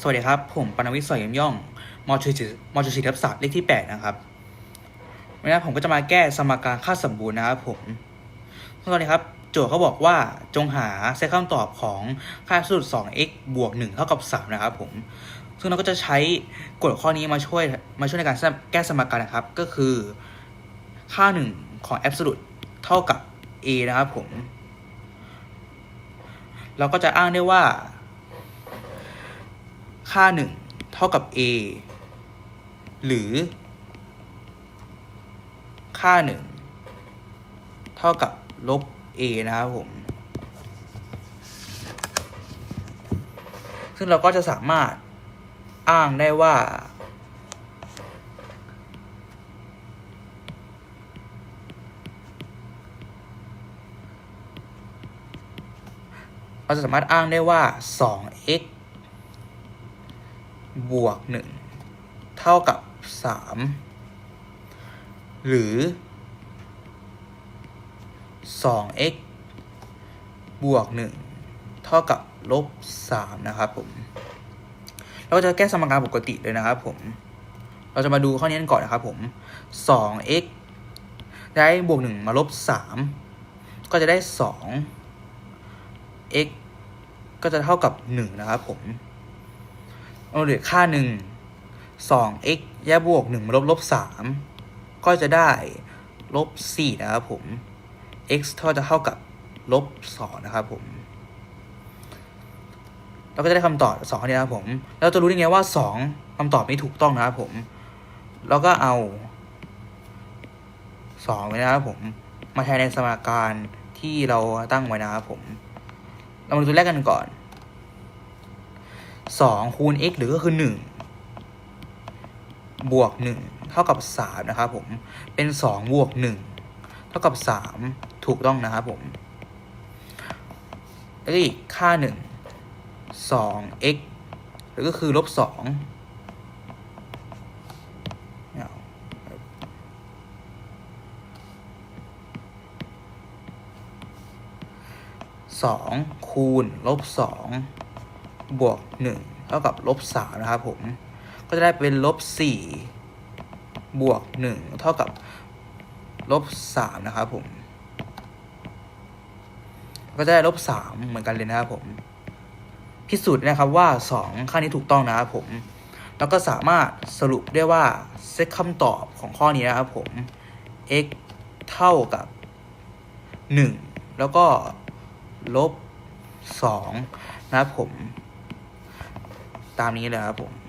สวัสดีครับ ผมปนวิทย์สอยยำย่องมจุศิมจุศิทับศาสตร์เลขที่ 8 นะครับวันนี้ผมก็จะมาแก้สมการค่าสมบูรณ์นะครับผมซึ่งตอนนี้ครับ โจทย์เขาบอกว่าจงหาเซตคำตอบของค่าสูตร 2x บวก 1 เท่ากับ 3 นะครับผม ซึ่งเราก็จะใช้กฎข้อนี้มาช่วยมาช่วยในการแก้สมการนะครับ ก็คือค่า 1 ของ absolute เท่ากับ a นะครับผม เราก็จะอ้างได้ว่า ค่า 1 เท่ากับ a หรือ ค่า 1 เท่ากับลบ a นะครับผม ซึ่งเราก็จะสามารถอ้างได้ว่า เราจะสามารถอ้างได้ว่า 2x บวก1เท่ากับ3หรือ 2x บวก1เท่ากับลบ3นะครับผม เราจะแก้สมการปกติเลยนะครับผม เราจะมาดูข้อนี้กันก่อนนะครับผม 2x ได้บวก1มาลบ3ก็จะได้2 x ก็จะเท่ากับ1นะครับผม เอาเหลือค่าหนึ่ง 2x แยกบวก1มาลบลบ3ก็จะได้ลบ4นะครับผม x เท่าจะเท่ากับลบ2นะครับผมเราก็จะได้คำตอบ2ข้อนี้นะครับผม เราจะรู้ได้ไงว่า2คำตอบนี้ถูกต้องนะครับผม เราก็เอา2ไว้นะครับผม มาแทนในสมการที่เราตั้งไว้นะครับผม เรามาดูตัวแรกกันก่อน สองคูณ x หรือก็คือหนึ่งบวกหนึ่งเท่ากับสามนะครับผม เป็นสองบวกหนึ่งเท่ากับสามถูกต้องนะครับผม แล้วอีกค่าหนึ่งสอง x หรือก็คือลบสองสองคูณลบสอง บวกหนึ่งเท่ากับลบสามนะครับผม ก็จะได้เป็นลบสี่บวกหนึ่งเท่ากับลบสามนะครับผม ก็จะได้ลบสามเหมือนกันเลยนะครับผม พิสูจน์นะครับว่าสองค่านี้ถูกต้องนะครับผม แล้วก็สามารถสรุปได้ว่าเซตคำตอบของข้อนี้นะครับผม x เท่ากับ 1 แล้วก็ลบ2นะครับผม ตามนี้เลยครับผม